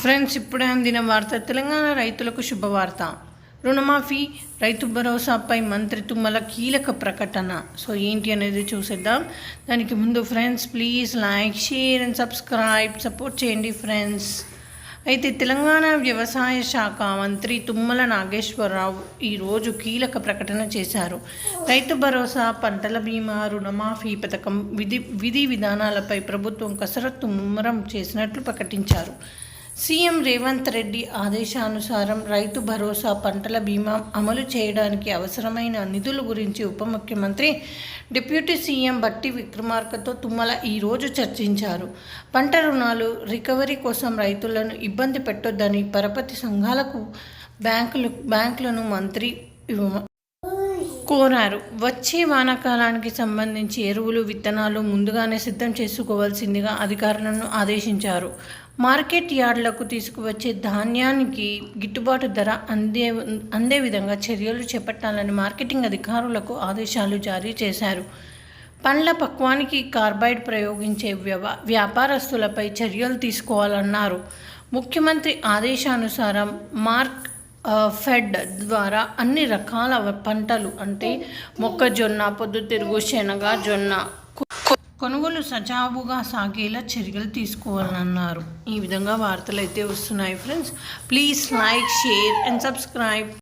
Friends ఇప్పుడే అందిన వార్త తెలంగాణ రైతులకు శుభవార్త. రుణమాఫీ రైతు భరోసాపై మంత్రి తుమ్మల కీలక ప్రకటన. సో ఏంటి అనేది చూసేద్దాం. దానికి ముందు friends please like share and subscribe support చేయండి ఫ్రెండ్స్. అయితే తెలంగాణ వ్యవసాయ శాఖ మంత్రి తుమ్మల నాగేశ్వరరావు ఈరోజు కీలక ప్రకటన చేశారు. రైతు భరోసా పంటల బీమా రుణమాఫీ పథకం విధి విధి విధానాలపై ప్రభుత్వం కసరత్తు ముమ్మరం చేసినట్లు ప్రకటించారు. సీఎం రేవంత్ రెడ్డి ఆదేశానుసారం రైతు భరోసా పంటల బీమా అమలు చేయడానికి అవసరమైన నిధుల గురించి ఉప ముఖ్యమంత్రి డిప్యూటీ సీఎం బట్టి విక్రమార్కతో తుమ్మల ఈరోజు చర్చించారు. పంట రుణాలు రికవరీ కోసం రైతులను ఇబ్బంది పెట్టొద్దని పరపతి సంఘాలకు బ్యాంకులు బ్యాంకులను మంత్రి కోరారు. వచ్చే వానాకాలానికి సంబంధించి ఎరువులు విత్తనాలు ముందుగానే సిద్ధం చేసుకోవాల్సిందిగా అధికారులను ఆదేశించారు. మార్కెట్ యార్డులకు తీసుకువచ్చే ధాన్యానికి గిట్టుబాటు ధర అందే అందే విధంగా చర్యలు చేపట్టాలని మార్కెటింగ్ అధికారులకు ఆదేశాలు జారీ చేశారు. పండ్ల పక్వానికి కార్బైడ్ ప్రయోగించే వ్యవ వ్యాపారస్తులపై చర్యలు తీసుకోవాలన్నారు. ముఖ్యమంత్రి ఆదేశానుసారం మార్క్ ఫెడ్ ద్వారా అన్ని రకాల పంటలు అంటే మొక్కజొన్న పొద్దుతిరుగు శనగ జొన్న కొ- కొనుగోలు సజావుగా సాగేలా చర్యలు తీసుకోవాలన్నారు. ఈ విధంగా వార్తలు అయితే వస్తున్నాయి friends please like share and subscribe